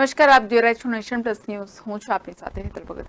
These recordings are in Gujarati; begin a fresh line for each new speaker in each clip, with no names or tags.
નમસ્કાર, આપ જોઈ રહ્યા છો નેશન પ્લસ ન્યૂઝ. હું છું આપની સાથે હેતલ ભગત.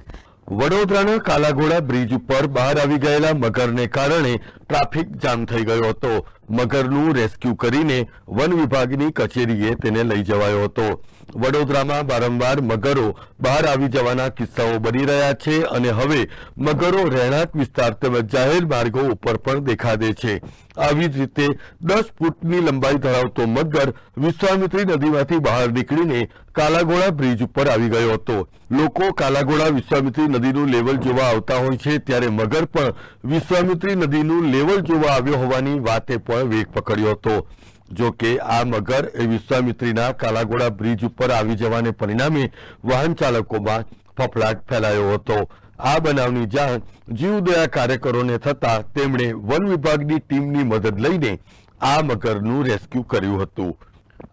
વડોદરાના કાલાઘોડા બ્રિજ ઉપર બહાર આવી ગયેલા મગરને કારણે ટ્રાફિક જામ થઈ ગયો હતો. મગરનું રેસ્ક્યુ કરીને વન વિભાગની કચેરીએ તેને લઈ જવાયો હતો. વડોદરામાં વારંવાર મગરો બહાર આવી જવાના કિસ્સાઓ બની રહ્યા છે અને હવે મગરો રહેણાંક વિસ્તાર તેમજ જાહેર માર્ગો ઉપર પણ દેખાડે છે. આવી જ રીતે દસ ફૂટની લંબાઈ ધરાવતો મગર વિશ્વામિત્રી નદીમાંથી બહાર નીકળીને કાલાઘોડા બ્રિજ ઉપર આવી ગયો હતો. લોકો કાલાઘોડા વિશ્વામિત્રી નદીનું લેવલ જોવા આવતા હોય છે, ત્યારે મગર પણ વિશ્વામિત્રી નદીનું લેવલ જોવા આવ્યો હોવાની વાતે પણ વેગ પકડ્યો હતો. જો કે આ મગર એ વિશ્વામિત્રીના કાલાઘોડા બ્રિજ ઉપર આવી જવાને પરિણામે વાહન ચાલકોમાં ફફડાટ ફેલાયો હતો. આ બનાવની જાણ જીવદયા કાર્યકરોને થતા તેમણે વન વિભાગની ટીમની મદદ લઈને આ મગરનું રેસ્ક્યુ કર્યું હતું.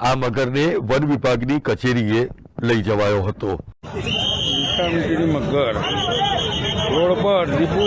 આ મગરને વન વિભાગની કચેરીએ લઈ જવાયો હતો.
મગર, રોડ પર દીપુ